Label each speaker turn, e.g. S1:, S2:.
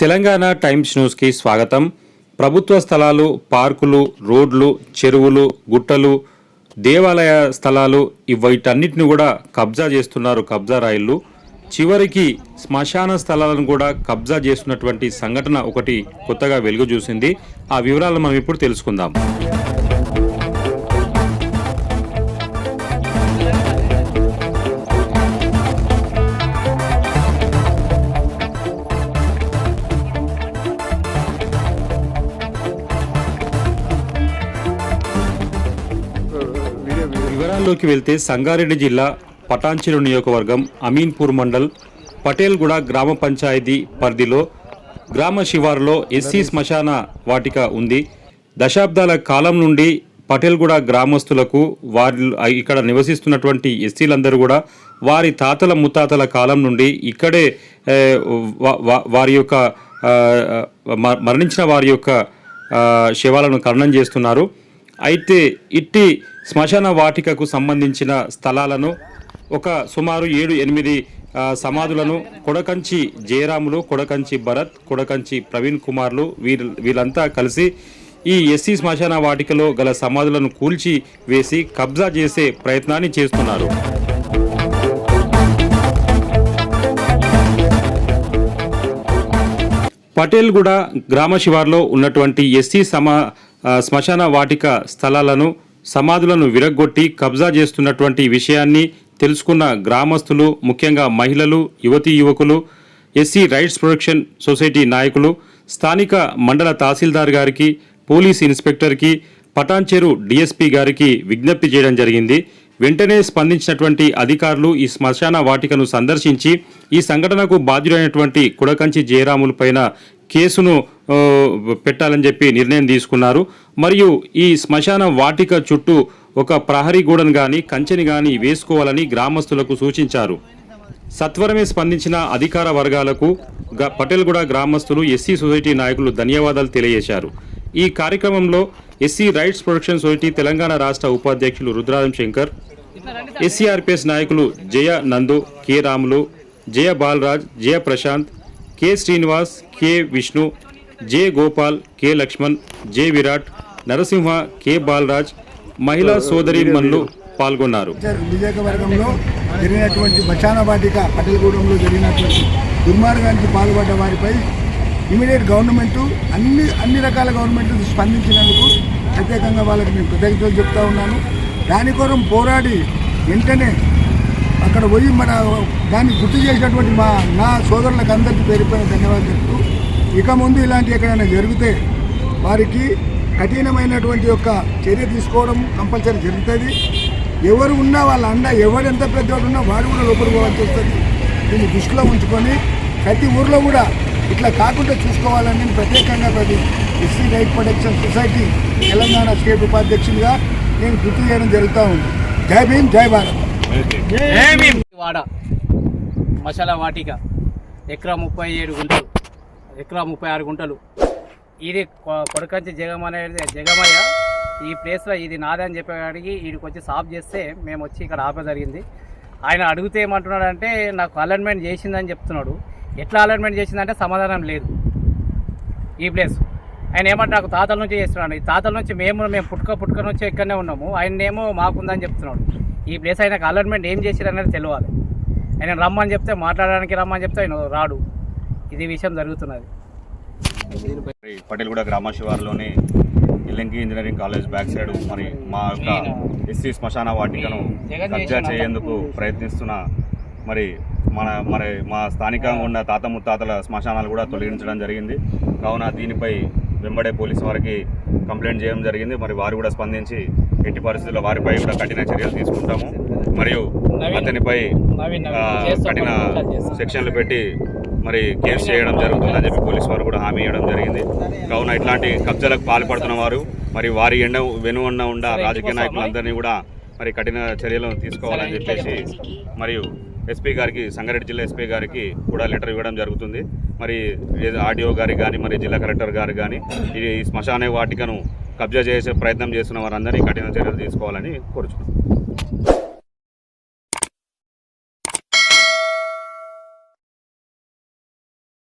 S1: Telangana times న్యూస్కి స్వాగతం. ప్రభుత్వ స్థలాలు పార్కులు రోడ్లు చెరువులు గుట్టలు దేవాలయ స్థలాలు వీటన్నిటిని కూడా కబ్జా చేస్తున్నారు కబ్జా రాయిళ్ళు. చివరికి శ్మశాన స్థలాలను కూడా కబ్జా చేస్తున్నటువంటి సంఘటన ఒకటి కొత్తగా వెలుగు చూసింది. ఆ వివరాలను మనం ఇప్పుడు తెలుసుకుందాం. వివరాల్లోకి వెళ్తే సంగారెడ్డి జిల్లా పటాన్చెరు నియోజకవర్గం అమీన్పూర్ మండల్ పటేల్గూడ గ్రామ పంచాయతీ పరిధిలో గ్రామ శివారులో ఎస్సీ శ్మశాన వాటిక ఉంది. దశాబ్దాల కాలం నుండి పటేల్గూడ గ్రామస్తులకు వారి ఇక్కడ నివసిస్తున్నటువంటి ఎస్సీలందరూ కూడా వారి తాతల ముత్తాతల కాలం నుండి ఇక్కడే వారి యొక్క మ- మరణించిన వారి యొక్క శవాలను ఖననం చేస్తున్నారు. అయితే ఇట్టి శ్మశాన వాటికకు సంబంధించిన స్థలాలను ఒక సుమారు ఏడు ఎనిమిది సమాధులను కొడకంచి జయరాములు కొడకంచి భరత్ కొడకంచి ప్రవీణ్ కుమార్లు వీరు వీళ్ళంతా కలిసి ఈ ఎస్సీ శ్మశాన వాటికలో గల సమాధులను కూల్చి వేసి కబ్జా చేసే ప్రయత్నాన్ని చేస్తున్నారు. పటేల్గూడ గ్రామ శివార్లో ఉన్నటువంటి ఎస్సీ సమా శ్మశాన వాటిక స్థలాలను సమాధులను విరగ్గొట్టి కబ్జా చేస్తున్నటువంటి విషయాన్ని తెలుసుకున్న గ్రామస్తులు ముఖ్యంగా మహిళలు యువతీ యువకులు ఎస్సీ రైట్స్ ప్రొటెక్షన్ సొసైటీ నాయకులు స్థానిక మండల తహసీల్దార్ గారికి పోలీస్ ఇన్స్పెక్టర్కి పటాన్చెరు డిఎస్పీ గారికి విజ్ఞప్తి చేయడం జరిగింది. వెంటనే స్పందించినటువంటి అధికారులు ఈ శ్మశాన వాటికను సందర్శించి ఈ సంఘటనకు బాధ్యుడైనటువంటి కుడకంచి జయరాముల పైన కేసును పెట్టాలని చెప్పి నిర్ణయం తీసుకున్నారు. మరియు ఈ శ్మశాన వాటిక చుట్టూ ఒక ప్రహరీ గూడను కానీ కంచెని కానీ వేసుకోవాలని గ్రామస్తులకు సూచించారు. సత్వరమే స్పందించిన అధికార వర్గాలకు గ- పటేల్గూడ గ్రామస్తులు ఎస్సీ సొసైటీ నాయకులు ధన్యవాదాలు తెలియజేశారు. ఈ కార్యక్రమంలో SC rights protection society Telangana రాష్ట్ర ఉపాధ్యక్షులు రుద్రారం శంకర్ ఎస్సీఆర్పిఎస్ నాయకులు Jaya Nandu K Ramulu Jaya Balaraj Jaya Prashanth K Srinivas K Vishnu J Gopal K Laxman J Virat Narasimha K Balaraj మహిళా సోదరి మన్లు పాల్గొన్నారు.
S2: నియోజకవర్గంలో జరిగినటువంటి బచాన వాటిక పటేలగూడెంలో జరిగినటువంటి దుర్మార్గానికి పాల్పడ్డ వారిపై ఇమీడియట్ గవర్నమెంట్ అన్ని అన్ని రకాల గవర్నమెంట్ స్పందించినందుకు ప్రత్యేకంగా వాళ్ళకి నేను కృతజ్ఞతలు చెప్తా ఉన్నాను. దాని కొరం పోరాడి వెంటనే అక్కడ పోయి మన దాన్ని గుర్తు చేసినటువంటి మా నా సోదరులకు అందరికీ పేరుపైన ధన్యవాదాలు చెప్తూ ఇక ముందు ఇలాంటి ఎక్కడైనా జరిగితే వారికి కఠినమైనటువంటి యొక్క చర్య తీసుకోవడం కంపల్సరీ జరుగుతుంది. ఎవరు ఉన్నా వాళ్ళ అండ ఎవరు ఎంత పెద్దవాడు ఉన్నా వాడు కూడా లోపలికి పోవాల్సి వస్తుంది. దీన్ని దృష్టిలో ఉంచుకొని ప్రతి ఊర్లో కూడా ఇట్లా కాకుండా చూసుకోవాలని నేను ప్రత్యేకంగా ప్రతి SC right protection society Telangana state ఉపాధ్యక్షుడిగా నేను గుర్తు చేయడం జరుగుతూ ఉంది. జై భీమ్ జై భారత్.
S3: వాడ మసాలా వాటిక ఎకరా ముప్పై ఏడు గుంటలు. ఎకరా ముప్పై ఆరు గుంటలు. ఇది కొ- కొడకంచి జగం అనేది జగమయ్య ఈ ప్లేస్లో ఇది నాదే అని చెప్పేవాడికి వీడికి వచ్చి సాఫ్ చేస్తే మేము వచ్చి ఇక్కడ ఆపే జరిగింది. ఆయన అడిగితే ఏమంటున్నాడంటే నాకు అలైన్మెంట్ చేసిందని చెప్తున్నాడు. ఎట్లా అలైన్మెంట్ చేసిందంటే సమాధానం లేదు ఈ ప్లేస్. ఆయన ఏమంటే నాకు తాతల నుంచి చేస్తున్నాడు. ఈ తాతల నుంచి మేము మేము పుట్టుక పుట్టుక నుంచి ఇక్కడనే ఉన్నాము. ఆయనేమో మాకుందని చెప్తున్నాడు. ఈ ప్లేస్ ఆయనకు అలైన్మెంట్ ఏం చేసిరు అనేది తెలియాలి ఆయన రమ్మని చెప్తే మాట్లాడడానికి రమ్మని చెప్తే ఆయన రాడు. ఇది విషయం జరుగుతున్నది.
S4: మరి పటేల్గూడ గ్రామ శివారులోని Illanki engineering college back side మరి మా యొక్క ఎస్సీ శ్మశాన వాటికను కబ్జా చేయేందుకు ప్రయత్నిస్తున్న మరి మన మరి మా స్థానికంగా ఉన్న తాత ముత్తాతల శ్మశానాలు కూడా తొలగించడం జరిగింది. కావున దీనిపై వెంబడే పోలీసు వారికి కంప్లైంట్ చేయడం జరిగింది. మరి వారు కూడా స్పందించి ఎట్టి పరిస్థితుల్లో వారిపై కూడా కఠిన చర్యలు తీసుకుంటాము. మరియు అతనిపై కఠిన. సెక్షన్లు పెట్టి మరి కేసు చేయడం జరుగుతుందని చెప్పి పోలీసు వారు కూడా హామీ ఇవ్వడం జరిగింది. కావున ఇట్లాంటి కబ్జాలకు పాల్పడుతున్న వారు మరి వారి ఎండ వెనువన్న ఉండ రాజకీయ నాయకులందరినీ కూడా మరి కఠిన చర్యలు తీసుకోవాలని చెప్పేసి మరియు ఎస్పీ గారికి సంగారెడ్డి జిల్లా ఎస్పీ గారికి కూడా లెటర్ ఇవ్వడం జరుగుతుంది. మరి ఏదో గారికి కానీ మరి జిల్లా కలెక్టర్ గారికి కానీ ఈ శ్మశాన వాటికను కబ్జా చేసే ప్రయత్నం చేస్తున్న వారందరినీ కఠిన చర్యలు తీసుకోవాలని కోరుచున్నాం.